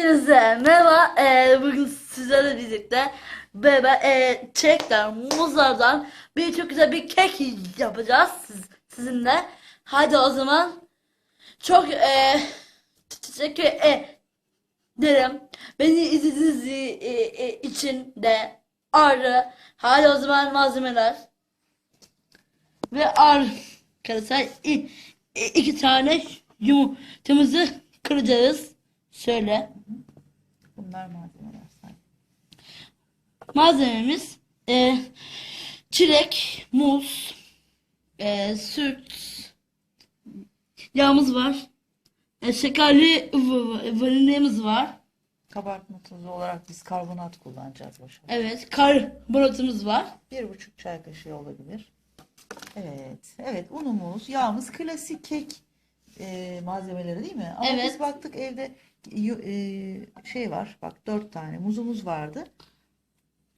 Hepinize merhaba. Ee, bugün sizlerle birlikte beraber e, çekten, muzlardan bir çok güzel bir kek yapacağız siz, sizinle. Hadi o zaman çok e, teşekkür ederim. Beni izlediğiniz e, e, için de ayrı. Hadi o zaman malzemeler. Ve arkadaşlar iki tane yumurtamızı kıracağız. Şöyle. Bunlar malzemeler say. Malzememiz e, çilek, muz, e, süt, yağımız var. E, şekerli vanilyamız var. Kabartma tozu olarak biz karbonat kullanacağız boşa. Evet, karbonatımız var. Bir buçuk çay kaşığı olabilir. Evet, evet unumuz, yağımız klasik kek e, malzemeleri değil mi? Ama Evet. biz baktık evde e, şey var, bak dört tane muzumuz vardı.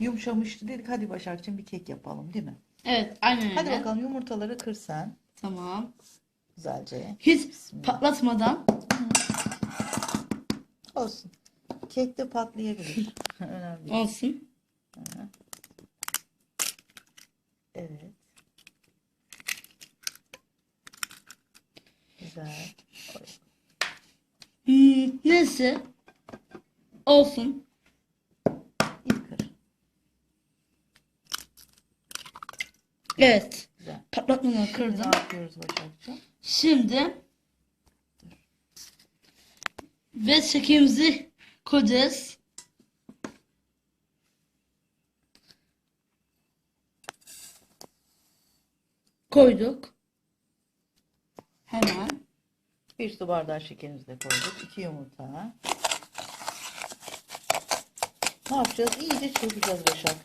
Yumuşamıştı dedik hadi Başakçığım bir kek yapalım değil mi? Evet, aynen Hadi öyle. bakalım yumurtaları kır sen Tamam. güzelce. Hiç Bismillah. patlatmadan. Olsun. Kek de patlayabilir. Önemli. Olsun. Evet. Güzel. Hmm, neyse. Olsun. Evet. Güzel. Patlatmadan kırdım. ne yapıyoruz Başakçığım? Şimdi ve şekerimizi koyacağız. Koyduk. Hemen. Bir su bardağı şekerimizi de koyduk. İki yumurta. Ne yapacağız? İyice çırpacağız Başak.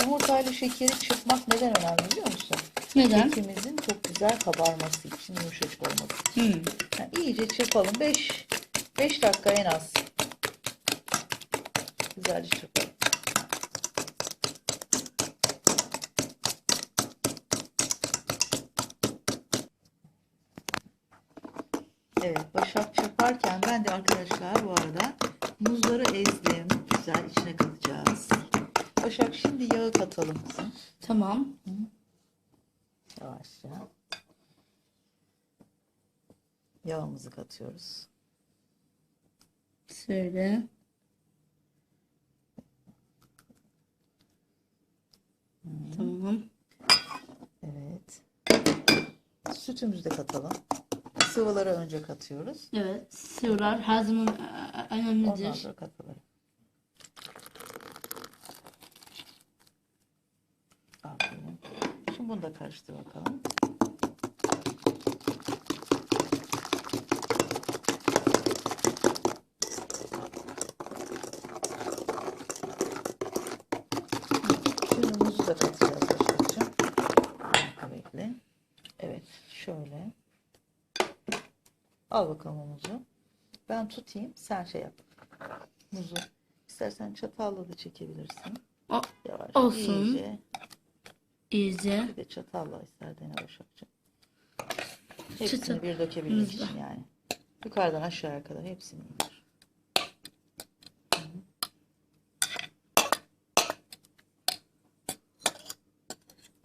Yumurtayla şekeri çırpmak neden önemli biliyor musun? Neden? Kekimizin çok güzel kabarması için, yumuşacık olması için. Hmm. Yani iyice çırpalım. 5 5 dakika en az. Güzelce çırpalım. Evet, Başak çırparken ben de arkadaşlar bu arada muzları ezdim. Güzel içine katacağız. Başak şimdi yağı katalım kızım. Tamam. Yavaşça. Yağımızı katıyoruz. Şöyle. Tamam. Evet. Sütümüzü de katalım. Sıvıları önce katıyoruz. Evet. Sıvılar her zaman e, e, Ondan önemlidir. sonra katalım. Aferin. Şimdi bunu da karıştır bakalım. Şimdi muzu da katacağız Başakcığım. Bir dakika bekle. Evet şöyle. Al bakalım o muzu. Ben tutayım sen şey yap. Muzu. İstersen çatalla da çekebilirsin. O, Yavaş. Olsun. iyice. iyice. Bir de çatalla ister dene Başakcığım. Hepsini Çatal- bir dökebilmek için yani. Yukarıdan aşağıya kadar hepsini indir.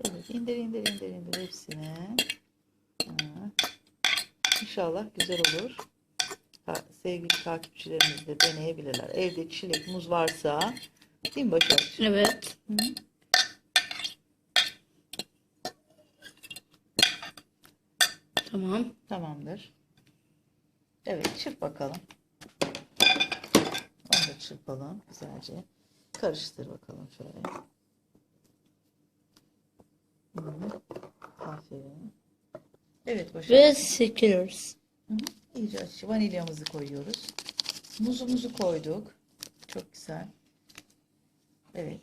Evet indir indir indir indir hepsini. İnşallah güzel olur. Ha, sevgili takipçilerimiz de deneyebilirler. Evde çilek, muz varsa değil mi Başak? Evet. Hı. Tamam. Tamamdır. Evet çırp bakalım. Onu da çırpalım güzelce. Karıştır bakalım şöyle. Hı. Aferin. Evet Başak. Ve sekiyoruz. Hı hı. İyice aç. Vanilyamızı koyuyoruz. Muzumuzu koyduk. Çok güzel. Evet.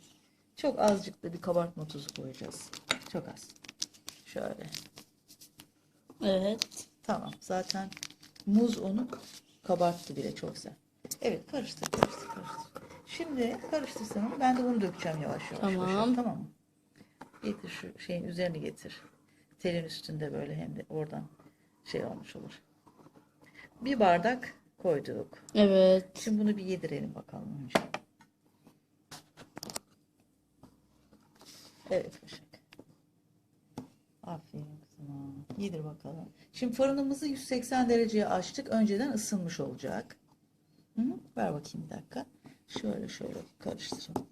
Çok azıcık da bir kabartma tuzu koyacağız. Çok az. Şöyle. Evet. Tamam. Zaten muz onu kabarttı bile çok güzel. Evet karıştır karıştır karıştır. Şimdi karıştırsana ben de bunu dökeceğim yavaş yavaş. Tamam. Başak, tamam mı? Getir şu şeyin üzerini getir. Telin üstünde böyle hem de oradan şey olmuş olur. Bir bardak koyduk. Evet. Şimdi bunu bir yedirelim bakalım önce. Evet Başak. Aferin kızıma. Yedir bakalım. Şimdi fırınımızı 180 dereceye açtık. Önceden ısınmış olacak. Hı? Ver bakayım bir dakika. Şöyle şöyle karıştıralım.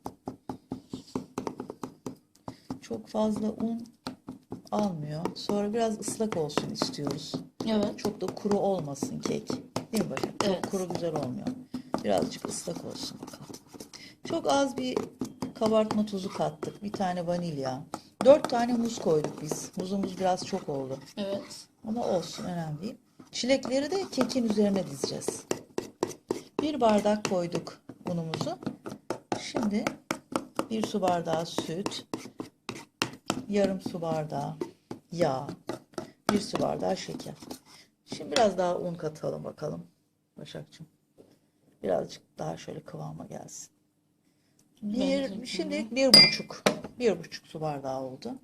Çok fazla un almıyor. Sonra biraz ıslak olsun istiyoruz. Evet. Çok da kuru olmasın kek. Değil mi Başak? Çok Evet. kuru güzel olmuyor. Birazcık ıslak olsun bakalım. Çok az bir kabartma tuzu kattık. Bir tane vanilya. Dört tane muz koyduk biz. Muzumuz biraz çok oldu. Evet. Ama olsun önemli değil. Çilekleri de kekin üzerine dizeceğiz. Bir bardak koyduk unumuzu. Şimdi bir su bardağı süt, yarım su bardağı yağ, bir su bardağı şeker. Şimdi biraz daha un katalım bakalım Başakçığım. Birazcık daha şöyle kıvama gelsin. Bir, şimdi bir buçuk, bir buçuk su bardağı oldu.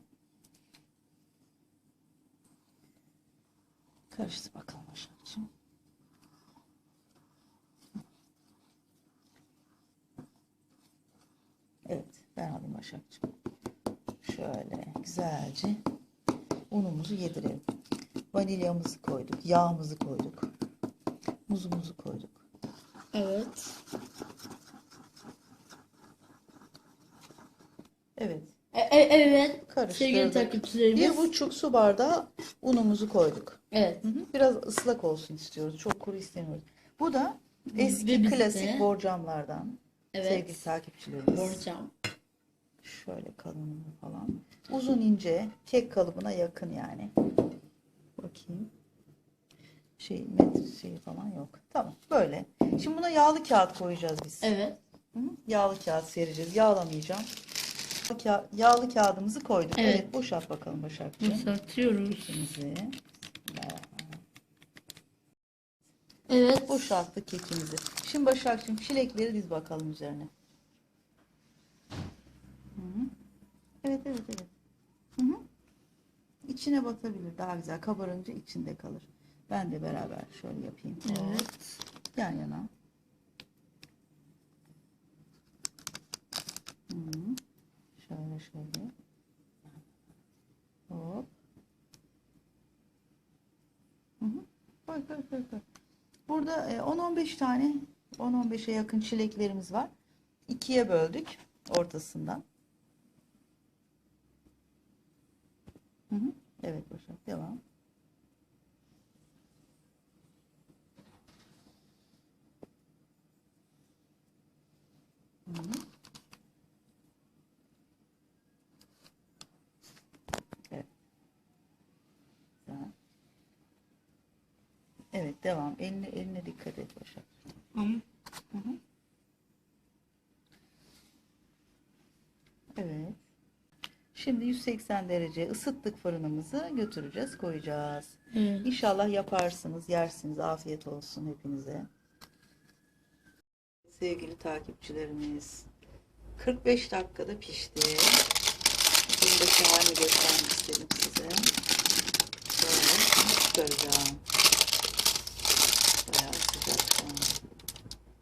Karıştır bakalım Başakçığım. Evet, ben alayım Başakçığım. Şöyle güzelce unumuzu yedirelim. Vanilyamızı koyduk, yağımızı koyduk, muzumuzu koyduk. Evet. Evet, E, e, evet. Sevgili karıştırdık. takipçilerimiz. Bir buçuk su bardağı unumuzu koyduk. Evet. Hı hı, Biraz ıslak olsun istiyoruz. Çok kuru istemiyoruz. Bu da eski Ve klasik borcamlardan. Evet. Sevgili takipçilerimiz. Borcam. Şöyle kalınlığı falan. Uzun ince kek kalıbına yakın yani. Bakayım. Şey metre şey falan yok. Tamam böyle. Şimdi buna yağlı kağıt koyacağız biz. Evet. Hı? Yağlı kağıt sereceğiz. Yağlamayacağım. Ka- Yağlı kağıdımızı koyduk. Evet. Evet, boşalt bakalım Başakçığım. Satıyoruz. Kekimizi. Evet. Boşalttık kekimizi. Şimdi Başakçığım çilekleri diz bakalım üzerine. Hı hı. Evet evet. Hı hı. İçine batabilir daha güzel. Kabarınca içinde kalır. Ben de beraber şöyle yapayım. Evet. Yan yana. Hı. Şöyle şöyle. Hop. Hı hı. Koy koy koy koy. Burada e, 10-15 tane 10-15'e yakın çileklerimiz var. İkiye böldük ortasından. Evet Başak devam. Evet. Evet devam. Eline, eline dikkat et Başak. Hı hı. Evet. Şimdi 180 derece ısıttık fırınımızı götüreceğiz koyacağız. Evet. İnşallah yaparsınız yersiniz afiyet olsun hepinize. Sevgili takipçilerimiz 45 dakikada pişti. Buradaki halini göstermek istedim size. Şöyle çıkaracağım. Bayağı sıcak.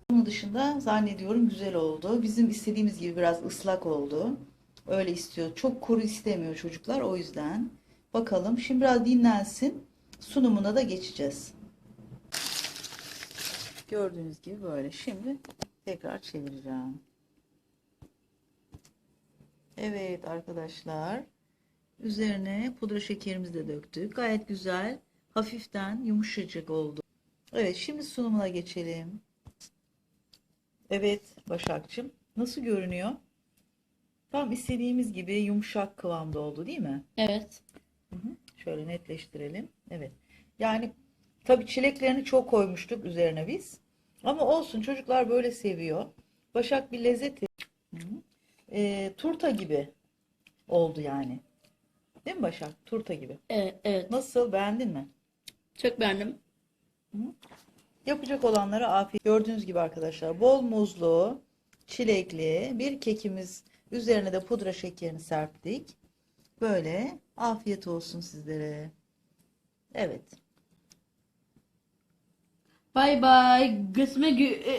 Bunun dışında zannediyorum güzel oldu. Bizim istediğimiz gibi biraz ıslak oldu. Öyle istiyor. Çok kuru istemiyor çocuklar o yüzden. Bakalım şimdi biraz dinlensin. Sunumuna da geçeceğiz. Gördüğünüz gibi böyle. Şimdi tekrar çevireceğim. Evet arkadaşlar. Üzerine pudra şekerimizi de döktük. Gayet güzel. Hafiften yumuşacık oldu. Evet şimdi sunumuna geçelim. Evet Başakçım. Nasıl görünüyor? Tam istediğimiz gibi yumuşak kıvamda oldu değil mi? Evet. Hı hı. Şöyle netleştirelim. Evet. Yani tabii çileklerini çok koymuştuk üzerine biz. Ama olsun çocuklar böyle seviyor. Başak bir lezzet. Hı hı. Ee, turta gibi oldu yani. Değil mi Başak? Turta gibi. Evet. Evet. Nasıl? Beğendin mi? Çok beğendim. Yapacak olanlara afiyet. Gördüğünüz gibi arkadaşlar bol muzlu, çilekli bir kekimiz. Üzerine de pudra şekerini serptik. Böyle afiyet olsun sizlere. Evet. Bay bay. E,